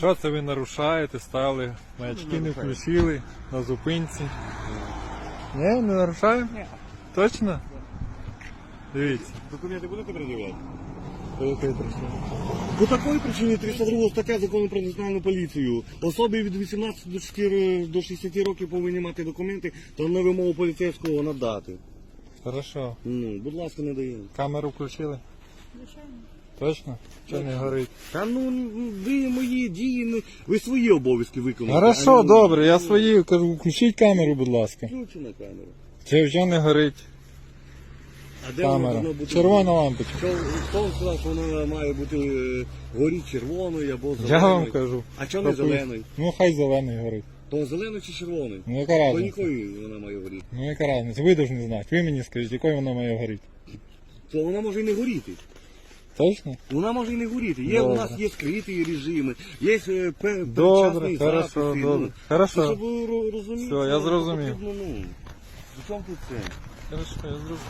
Що це ви нарушаєте? Стали, маячки не включили на зупинці. Ні, не нарушаємо? Ні. Точно? Дивіться. Документи будете пред'являти? По якій причині? По такої причині 302 стаття закону про національну поліцію. Особи від 18 до 4, до 60 років повинні мати документи та на вимогу поліцейського надати. Хорошо. Ну, будь ласка, не даємо. Камеру включили? Звичайно. Точно? Чи не горить? Та ну ви мої дії, не- ви свої обов'язки виконуєте. Хорошо, а не- добре, я свої кажу, включіть камеру, будь ласка. Включена камера. Чи вже не горить А де воно камера? должно бути? Червона лампочка. Що, хто сказав, що вона має бути е, горіть червоною або зеленою? Я вам кажу. А чого не зеленою? Ну хай зелений горить. То зеленою чи червоною? Ну яка То разниця? якою вона має горіти? Ну яка разниця? Ви повинні знати. Ви мені скажіть, якою вона має горіти. То вона може і не горіти. Точно? Вона може і не горіти. Є, у нас є скриті режими, є е, пе- Добре, передчасний хорошо, запис, ну. добре. Ну, Хорошо. Щоб ви ро- розуміли, Все, я що зрозумів. потрібно, ну, при чому тут це? Хорошо, я зрозумів.